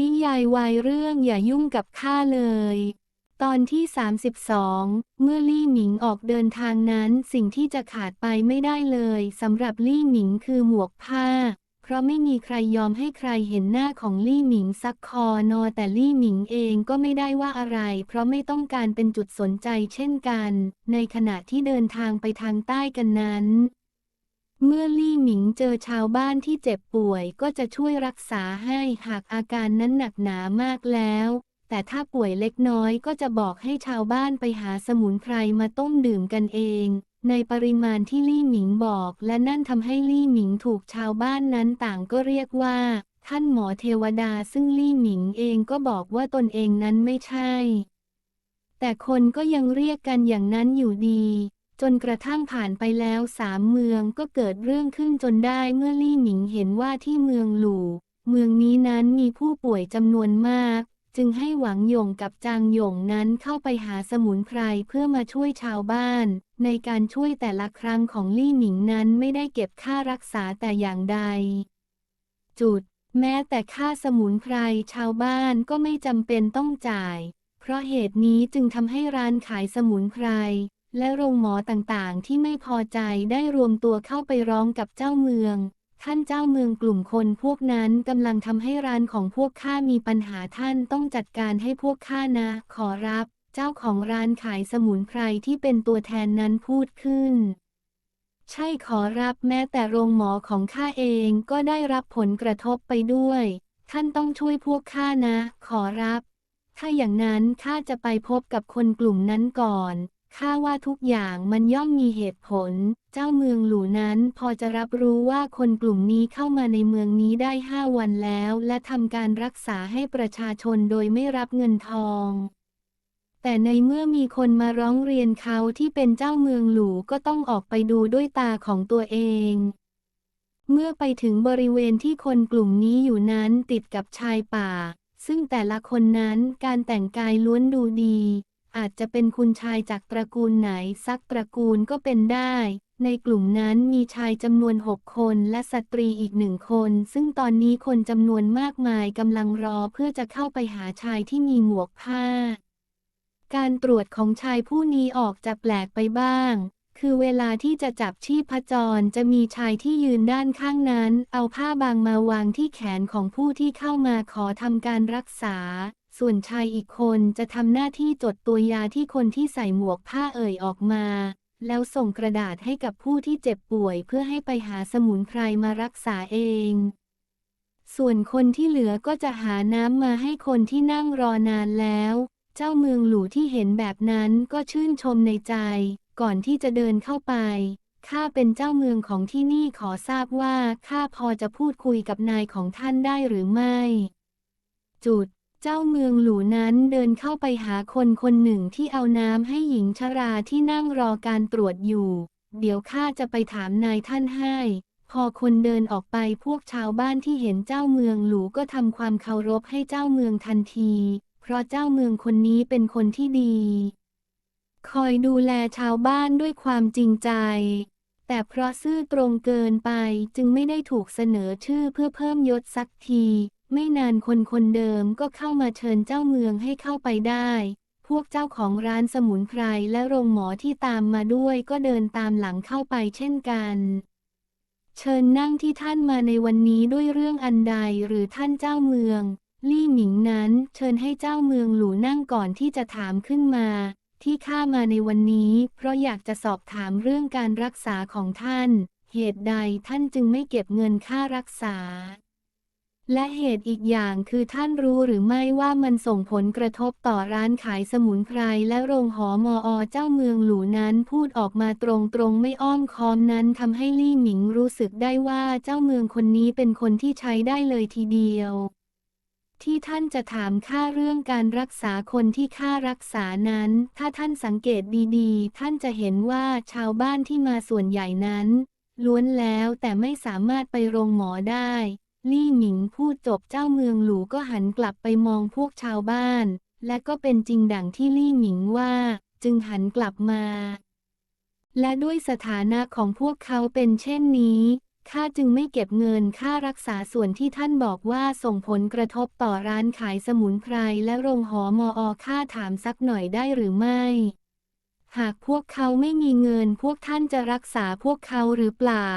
นิยายวายเรื่องอย่ายุ่งกับข้าเลย ตอนที่ 32 เมื่อลี่หมิงออกเดินทางนั้นสิ่งที่จะขาดไปไม่ได้เลยสำหรับลี่หมิงคือหมวกผ้า เพราะไม่มีใครยอมให้ใครเห็นหน้าของลี่หมิงสักคอนอแต่ลี่หมิงเองก็ไม่ได้ว่าอะไร เพราะไม่ต้องการเป็นจุดสนใจเช่นกัน ในขณะที่เดินทางไปทางใต้กันนั้น เมื่อลี่หมิงเจอชาวบ้านที่เจ็บป่วยก็จะช่วยรักษาให้หากอาการนั้นหนักหนามากแล้ว แต่ถ้าป่วยเล็กน้อยก็จะบอกให้ชาวบ้านไปหาสมุนไพรมาต้มดื่มกันเอง ในปริมาณที่ลี่หมิงบอก และนั่นทำให้ลี่หมิงถูกชาวบ้านนั้นต่างก็เรียกว่า ท่านหมอเทวดาซึ่งลี่หมิงเองก็บอกว่าตนเองนั้นไม่ใช่ แต่คนก็ยังเรียกกันอย่างนั้นอยู่ดี จนกระทั่งผ่านไปแล้วสามเมืองก็เกิดเรื่องขึ้นจนได้เมื่อลี่หมิงเห็นว่าที่เมืองหลู่เมืองนี้นั้นมีผู้ป่วยจำนวนมาก จึงให้หวังหยงกับจางหยงนั้นเข้าไปหาสมุนไพรเพื่อมาช่วยชาวบ้าน ในการช่วยแต่ละครั้งของลี่หมิงนั้นไม่ได้เก็บค่ารักษาแต่อย่างใด จุด แม้แต่ค่าสมุนไพรชาวบ้านก็ไม่จำเป็นต้องจ่าย เพราะเหตุนี้จึงทำให้ร้านขายสมุนไพร และโรงหมอต่างๆ ที่ไม่พอใจได้รวมตัวเข้าไปร้องกับเจ้าเมือง ท่านเจ้าเมืองกลุ่มคนพวกนั้นกำลังทำให้ร้านของพวกข้ามีปัญหาท่านต้องจัดการให้พวกข้านะ ขอรับ เจ้าของร้านขายสมุนไพรที่เป็นตัวแทนนั้นพูดขึ้น ใช่ขอรับแม้แต่โรงหมอของข้าเองก็ได้รับผลกระทบไปด้วย ท่านต้องช่วยพวกข้านะ ขอรับ ถ้าอย่างนั้นข้าจะไปพบกับคนกลุ่มนั้นก่อน ข้าว่าทุกอย่างมันย่อมมีเหตุผล เจ้าเมืองหลูนั้นพอจะรับรู้ว่าคนกลุ่มนี้เข้ามาในเมืองนี้ได้ห้าวันแล้ว และทำการรักษาให้ประชาชนโดยไม่รับเงินทอง แต่ในเมื่อมีคนมาร้องเรียนเขาที่เป็นเจ้าเมืองหลูก็ต้องออกไปดูด้วยตาของตัวเอง เมื่อไปถึงบริเวณที่คนกลุ่มนี้อยู่นั้นติดกับชายป่า ซึ่งแต่ละคนนั้นการแต่งกายล้วนดูดี อาจจะเป็นคุณชายจากตระกูลไหนสักตระกูลก็เป็นได้ ในกลุ่มนั้นมีชายจำนวนหกคนและสตรีอีกหนึ่งคน ซึ่งตอนนี้คนจำนวนมากมายกำลังรอเพื่อจะเข้าไปหาชายที่มีหมวกผ้า การตรวจของชายผู้นี้ออกจะแปลกไปบ้าง คือเวลาที่จะจับชีพจรจะมีชายที่ยืนด้านข้างนั้น เอาผ้าบางมาวางที่แขนของผู้ที่เข้ามาขอทำการรักษา ส่วนชายอีกคนจะทำหน้าที่จดตัวยาที่คนที่ใส่หมวกผ้าเอ่ยออกมา แล้วส่งกระดาษให้กับผู้ที่เจ็บป่วยเพื่อให้ไปหาสมุนไพรมารักษาเอง ส่วนคนที่เหลือก็จะหาน้ำมาให้คนที่นั่งรอนานแล้ว เจ้าเมืองหลูที่เห็นแบบนั้นก็ชื่นชมในใจ ก่อนที่จะเดินเข้าไปข้าเป็นเจ้าเมืองของที่นี่ขอทราบว่าข้าพอจะพูดคุยกับนายของท่านได้หรือไม่ จุด เจ้าเมืองหลูนั้นเดินเข้าไปหาคนคนหนึ่งที่เอาน้ำให้หญิงชราที่นั่งรอการตรวจอยู่ เดี๋ยวข้าจะไปถามนายท่านให้ พอคนเดินออกไปพวกชาวบ้านที่เห็นเจ้าเมืองหลูก็ทำความเคารพให้เจ้าเมืองทันที เพราะเจ้าเมืองคนนี้เป็นคนที่ดี คอยดูแลชาวบ้านด้วยความจริงใจแต่เพราะซื่อตรงเกินไปจึงไม่ได้ถูกเสนอชื่อเพื่อเพิ่มยศสักที ไม่นานคนคนเดิมก็เข้ามาเชิญเจ้าเมืองให้เข้าไปได้ พวกเจ้าของร้านสมุนไพรและโรงหมอที่ตามมาด้วยก็เดินตามหลังเข้าไปเช่นกัน เชิญนั่งที่ท่านมาในวันนี้ด้วยเรื่องอันใดหรือท่านเจ้าเมือง ลี่หมิงนั้นเชิญให้เจ้าเมืองหลูนั่งก่อนที่จะถามขึ้นมา ที่ข้ามาในวันนี้ เพราะอยากจะสอบถามเรื่องการรักษาของท่าน เหตุใดท่านจึงไม่เก็บเงินค่ารักษา และเหตุอีกอย่างคือท่านรู้หรือไม่ว่ามันส่งผลกระทบต่อร้านขายสมุนไพรและโรงหอมอเจ้าเมืองหลูนั้นพูดออกมาตรงๆไม่อ้อมค้อมนั้นทำให้ลี่หมิงรู้สึกได้ว่าเจ้าเมืองคนนี้เป็นคนที่ใช้ได้เลยทีเดียว ที่ท่านจะถามค่าเรื่องการรักษาคนที่ค่ารักษานั้น ถ้าท่านสังเกตดีๆ ท่านจะเห็นว่าชาวบ้านที่มาส่วนใหญ่นั้น ล้วนแล้วแต่ไม่สามารถไปโรงหมอได้ ลี่หมิงพูดจบเจ้าเมืองหลูก็หันกลับไปมองพวกชาวบ้าน และก็เป็นจริงดังที่ลี่หมิงว่า จึงหันกลับมา และด้วยสถานะของพวกเขาเป็นเช่นนี้ข้าจึงไม่เก็บเงินค่ารักษาส่วนที่ท่านบอกว่าส่งผลกระทบต่อร้านขายสมุนไพรและโรงหอมอค่าถามสักหน่อยได้หรือไม่ หากพวกเขาไม่มีเงินพวกท่านจะรักษาพวกเขาหรือเปล่า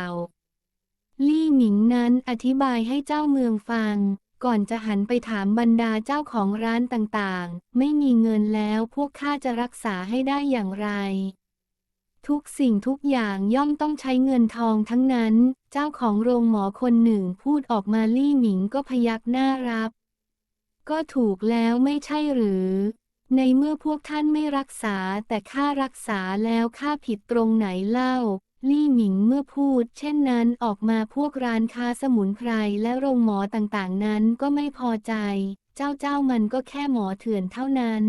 ลี่หมิงนั้นอธิบายให้เจ้าเมืองฟัง ก่อนจะหันไปถามบรรดาเจ้าของร้านต่างๆ ไม่มีเงินแล้วพวกข้าจะรักษาให้ได้อย่างไร ทุกสิ่งทุกอย่างย่อมต้องใช้เงินทองทั้งนั้น เจ้าของโรงหมอคนหนึ่งพูดออกมาลี่หมิงก็พยักหน้ารับ ก็ถูกแล้วไม่ใช่หรือ ในเมื่อพวกท่านไม่รักษาแต่ข้ารักษาแล้วข้าผิดตรงไหนเล่า ลี่หมิงเมื่อพูด เช่นนั้นออกมาพวกร้านค้าสมุนไพรและโรงหมอต่างๆ นั้นก็ไม่พอใจ เจ้าเจ้ามันก็แค่หมอเถื่อนเท่านั้น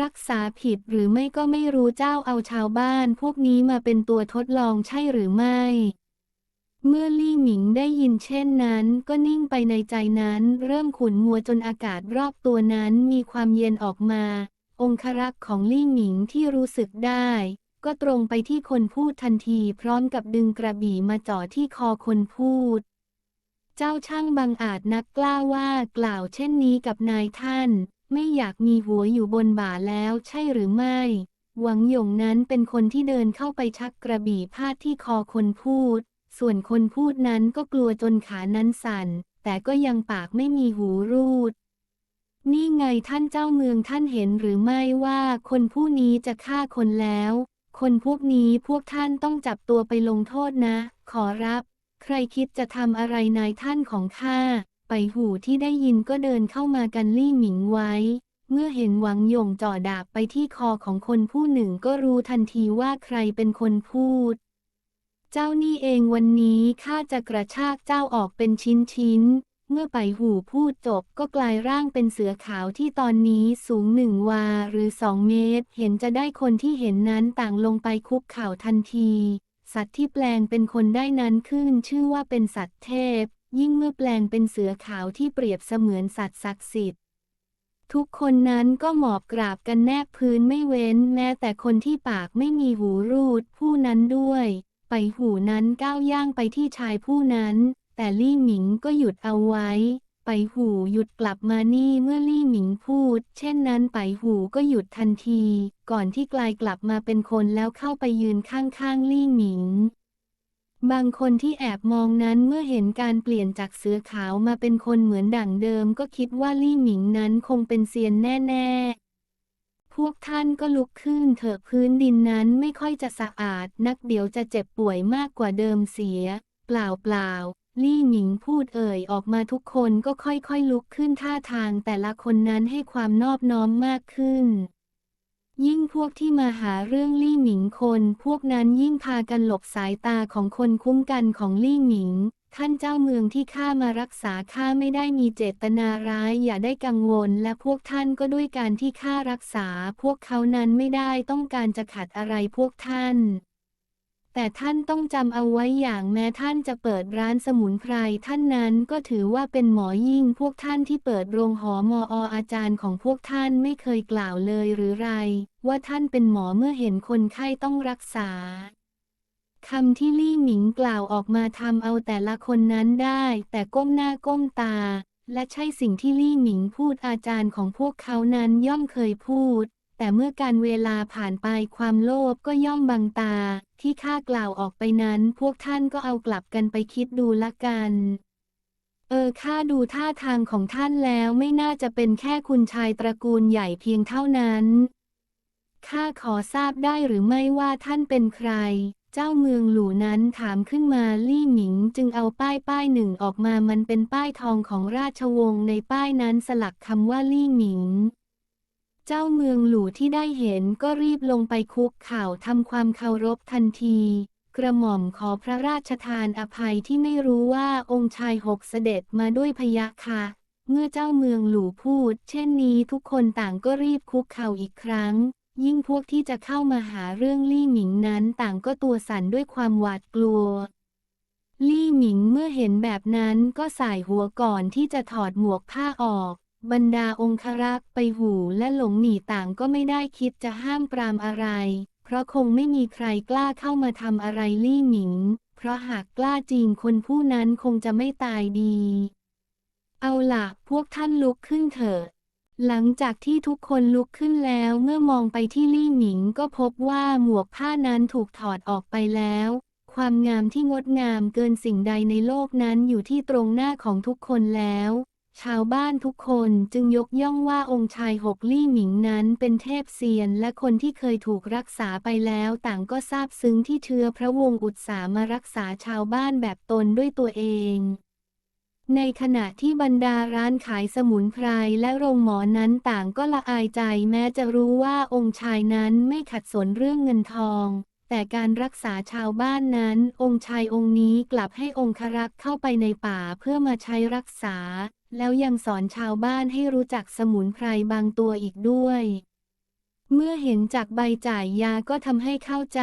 รักษาผิดหรือไม่ก็ไม่รู้เจ้าเอาชาวบ้าน พวกนี้มาเป็นตัวทดลองใช่หรือไม่ เมื่อลี่หมิงได้ยินเช่นนั้น ก็นิ่งไปในใจนั้น เริ่มขุนมัวจนอากาศรอบตัวนั้นมีความเย็นออกมา องครักษ์ของลี่หมิงที่รู้สึกได้ ก็ตรงไปที่คนพูดทันทีพร้อมกับดึงกระบี่มาจ่อที่คอคนพูด เจ้าช่างบังอาจนักกล้าว่ากล่าวเช่นนี้กับนายท่าน ไม่อยากมีหัวอยู่บนบ่าแล้วใช่หรือไม่ หวังหยงนั้นเป็นคนที่เดินเข้าไปชักกระบี่พาดที่คอคนพูด ส่วนคนพูดนั้นก็กลัวจนขานั้นสั่น แต่ก็ยังปากไม่มีหูรูดนี่ไงท่านเจ้าเมืองท่านเห็นหรือไม่ว่าคนผู้นี้จะฆ่าคนแล้ว คนพวกนี้พวกท่านต้องจับตัวไปลงโทษนะ ขอรับ ใครคิดจะทำอะไรนายท่านของข้า ไปหูที่ได้ยินก็เดินเข้ามากันลี่หมิงไว้ เมื่อเห็นหวังหยงจ่อดาบไปที่คอของคนผู้หนึ่งก็รู้ทันทีว่าใครเป็นคนพูด เจ้านี่เองวันนี้ข้าจะกระชากเจ้าออกเป็นชิ้นชิ้น เมื่อไปหูพูดจบก็กลายร่างเป็นเสือขาวที่ตอนนี้สูงหนึ่งวาหรือสองเมตร เห็นจะได้คนที่เห็นนั้นต่างลงไปคุกเข่าทันที สัตว์ที่แปลงเป็นคนได้นั้นขึ้นชื่อว่าเป็นสัตว์เทพ ยิ่งเมื่อแปลงเป็นเสือขาวที่เปรียบเสมือนสัตว์ศักดิ์สิทธิ์ทุกคนนั้นก็หมอบกราบกันแนบพื้นไม่เว้น แม้แต่คนที่ปากไม่มีหูรูดผู้นั้นด้วย ไปหูนั้นก้าวย่างไปที่ชายผู้นั้น แต่ลี่หมิงก็หยุดเอาไว้ ไปหูหยุดกลับมานี่เมื่อลี่หมิงพูด เช่นนั้นไปหูก็หยุดทันที ก่อนที่กลายกลับมาเป็นคนแล้วเข้าไปยืนข้างๆลี่หมิงบางคนที่แอบมองนั้นเมื่อเห็นการเปลี่ยนจากเสือขาวมาเป็นคนเหมือนดั่งเดิมก็คิดว่าลี่หมิงนั้นคงเป็นเซียนแน่ๆ พวกท่านก็ลุกขึ้นเถอะพื้นดินนั้นไม่ค่อยจะสะอาดนักเดี๋ยวจะเจ็บป่วยมากกว่าเดิมเสีย เปล่าเปล่าลี่หมิงพูดเอ่ยออกมาทุกคนก็ค่อยๆลุกขึ้นท่าทางแต่ละคนนั้นให้ความนอบน้อมมากขึ้น ยิ่งพวกที่มาหาเรื่องลี่หมิงคน พวกนั้นยิ่งพากันหลบสายตาของคนคุ้มกันของลี่หมิง ท่านเจ้าเมืองที่ข้ามารักษาข้าไม่ได้มีเจตนาร้ายอย่าได้กังวล และพวกท่านก็ด้วยการที่ข้ารักษา พวกเขานั้นไม่ได้ต้องการจะขัดอะไรพวกท่าน แต่ท่านต้องจำเอาไว้อย่างแม้ท่านจะเปิดร้านสมุนไพรท่านนั้นก็ถือว่าเป็นหมอยิ่งพวกท่านที่เปิดโรงหอมออาจารย์ของพวกท่านไม่เคยกล่าวเลยหรือไร ว่าท่านเป็นหมอเมื่อเห็นคนไข้ต้องรักษาคำที่ลี่หมิงกล่าวออกมาทำเอาแต่ละคนนั้นได้ แต่ก้มหน้าก้มตา และใช่สิ่งที่ลี่หมิงพูดอาจารย์ของพวกเขานั้นย่อมเคยพูด แต่เมื่อการเวลาผ่านไปความโลภก็ย่อมบังตา ที่ข้ากล่าวออกไปนั้น พวกท่านก็เอากลับกันไปคิดดูละกัน เออข้าดูท่าทางของท่านแล้วไม่น่าจะเป็นแค่คุณชายตระกูลใหญ่เพียงเท่านั้น ข้าขอทราบได้หรือไม่ว่าท่านเป็นใครเจ้าเมืองหลู่นั้นถามขึ้นมาลี่หมิงจึงเอาป้ายป้ายหนึ่งออกมามันเป็นป้ายทองของราชวงศ์ในป้ายนั้นสลักคำว่าลี่หมิง เจ้าเมืองหลู่ที่ได้เห็นก็รีบลงไปคุกเข่าทำความเคารพทันที กระหม่อมขอพระราชทานอภัยที่ไม่รู้ว่าองค์ชายหกเสด็จมาด้วยพยาค่ะ เมื่อเจ้าเมืองหลู่พูด เช่นนี้ทุกคนต่างก็รีบคุกเข่าอีกครั้ง ยิ่งพวกที่จะเข้ามาหาเรื่องลี่หมิงนั้นต่างก็ตัวสั่นด้วยความหวาดกลัวลี่หมิงเมื่อเห็นแบบนั้นก็สายหัวก่อนที่จะถอดหมวกผ้าออก บรรดาองครักษ์ไปหูและหลงหนีต่างก็ไม่ได้คิดจะห้ามปรามอะไร เพราะคงไม่มีใครกล้าเข้ามาทำอะไรลี่หมิง เพราะหากกล้าจริงคนผู้นั้นคงจะไม่ตายดี เอาล่ะ พวกท่านลุกขึ้นเถิดหลังจากที่ทุกคนลุกขึ้นแล้วเมื่อมองไปที่ลี่หมิงก็พบว่าหมวกผ้านั้นถูกถอดออกไปแล้ว ความงามที่งดงามเกินสิ่งใดในโลกนั้นอยู่ที่ตรงหน้าของทุกคนแล้ว ชาวบ้านทุกคนจึงยกย่องว่าองค์ชายหกลี่หมิงนั้นเป็นเทพเซียนและคนที่เคยถูกรักษาไปแล้วต่างก็ซาบซึ้งที่เชื้อพระวงศ์อุตสามารักษาชาวบ้านแบบตนด้วยตัวเอง ในขณะที่บรรดาร้านขายสมุนไพรและโรงหมอนั้นต่างก็ละอายใจแม้จะรู้ว่าองค์ชายนั้นไม่ขัดสนเรื่องเงินทอง แต่การรักษาชาวบ้านนั้น องค์ชายองค์นี้กลับให้องครักษ์เข้าไปในป่าเพื่อมาใช้รักษา แล้วยังสอนชาวบ้านให้รู้จักสมุนไพรบางตัวอีกด้วย เมื่อเห็นจากใบจ่ายยาก็ทำให้เข้าใจ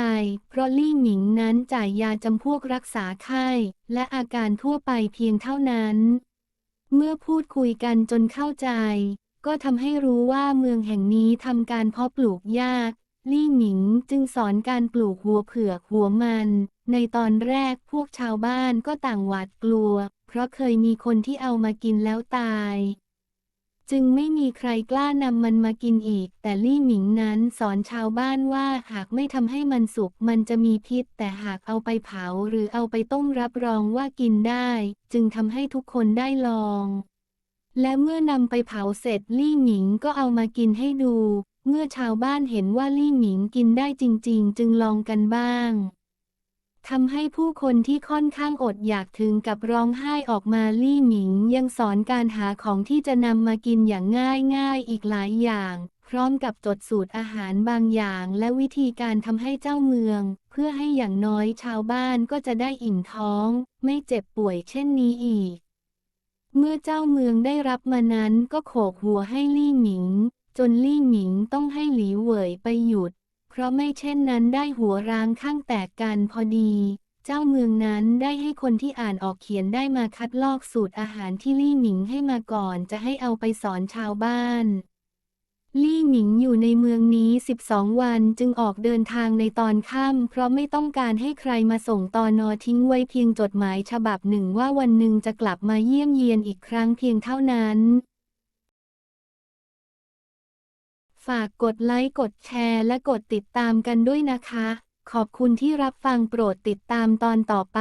เพราะลี่หมิงนั้นจ่ายยาจำพวกรักษาไข้ และอาการทั่วไปเพียงเท่านั้น เมื่อพูดคุยกันจนเข้าใจ ก็ทำให้รู้ว่าเมืองแห่งนี้ทำการเพาะปลูกยาก ลี่หมิงจึงสอนการปลูกหัวเผือกหัวมัน ในตอนแรกพวกชาวบ้านก็ต่างหวาดกลัว เพราะเคยมีคนที่เอามากินแล้วตาย จึงไม่มีใครกล้านำมันมากินอีก แต่ลี่หมิงนั้นสอนชาวบ้านว่าหากไม่ทำให้มันสุกมันจะมีพิษ แต่หากเอาไปเผาหรือเอาไปต้มรับรองว่ากินได้ จึงทำให้ทุกคนได้ลองและเมื่อนำไปเผาเสร็จลี่หมิงก็เอามากินให้ดู เมื่อชาวบ้านเห็นว่าลี่หมิงกินได้จริง ๆ จึงลองกันบ้างทำให้ผู้คนที่ค่อนข้างอดอยากถึงกับร้องไห้ออกมาลี่หมิงยังสอนการหาของที่จะนำมากินอย่างง่ายๆอีกหลายอย่าง พร้อมกับจดสูตรอาหารบางอย่างและวิธีการทำให้เจ้าเมือง เพื่อให้อย่างน้อยชาวบ้านก็จะได้อิ่มท้อง ไม่เจ็บป่วยเช่นนี้อีก เมื่อเจ้าเมืองได้รับมานั้นก็โขกหัวให้ลี่หมิง จนลี่หมิงต้องให้หลีเหวยไปหยุด เพราะไม่เช่นนั้นได้หัวร้างข้างแตกกันพอดี เจ้าเมืองนั้นได้ให้คนที่อ่านออกเขียนได้มาคัดลอกสูตรอาหารที่ลี่หมิงให้มาก่อนจะให้เอาไปสอนชาวบ้าน ลี่หมิงอยู่ในเมืองนี้ 12 วันจึงออกเดินทางในตอนค่ำเพราะไม่ต้องการให้ใครมาส่งตอนอทิ้งไว้เพียงจดหมายฉบับหนึ่งว่าวันหนึ่งจะกลับมาเยี่ยมเยียนอีกครั้งเพียงเท่านั้น ฝากกดไลค์กดแชร์และกดติดตามกันด้วยนะคะ ขอบคุณที่รับฟังโปรดติดตามตอนต่อไป